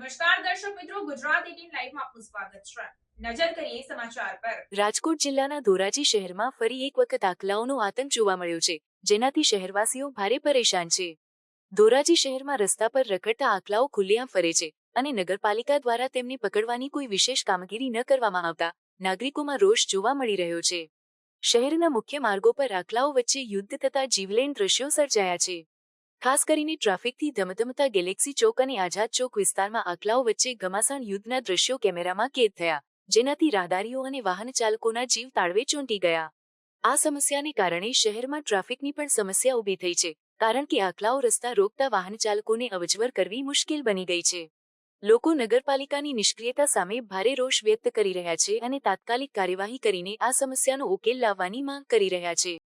Gujarat eighteen લાઈવમાં આપનું સ્વાગત છે. નજર કરીએ સમાચાર પર. રાજકોટ જિલ્લાના ધોરાજી શહેરમાં ફરી એક વખત આકલાઓનો આતંક જોવા મળ્યો છે. જેનાથી શહેરવાસીઓ ભારે પરેશાન છે. ધોરાજી શહેરમાં રસ્તા પર રખડતા આકલાઓ ખુલ્લેઆમ ફરે છે અને નગરપાલિકા દ્વારા તેમને પકડવાની કોઈ વિશેષ કામગીરી ન કરવામાં આવતા નાગરિકોમાં રોષ જોવા મળી રહ્યો છે. શહેરના મુખ્ય માર્ગો પર આખલાઓ વચ્ચે યુદ્ધ થતા જીવલેણ દ્રશ્યો સર્જાયા છે. ખાસ કરીને ટ્રાફિકથી ધમધમતા ગેલેક્સી ચોક અને આઝાદ ચોક વિસ્તારમાં આકલાઓ વચ્ચે ઘમાસાણ યુદ્ધના દ્રશ્યો કેમેરામાં કેદ થયા, જેનાથી રાહદારીઓ અને વાહન ચાલકોના જીવ તાળવે ચોંટી ગયા. આ સમસ્યાને કારણે શહેરમાં ટ્રાફિકની પણ સમસ્યા ઊભી થઈ છે, કારણ કે આકલાઓ રસ્તા રોકતા વાહન ચાલકોને અવજવર કરવી મુશ્કેલ બની ગઈ છે. લોકો નગરપાલિકાની નિષ્ક્રિયતા સામે ભારે રોષ વ્યક્ત કરી રહ્યા છે અને તાત્કાલિક કાર્યવાહી કરીને આ સમસ્યાનો ઉકેલ લાવવાની માંગ કરી રહ્યા છે.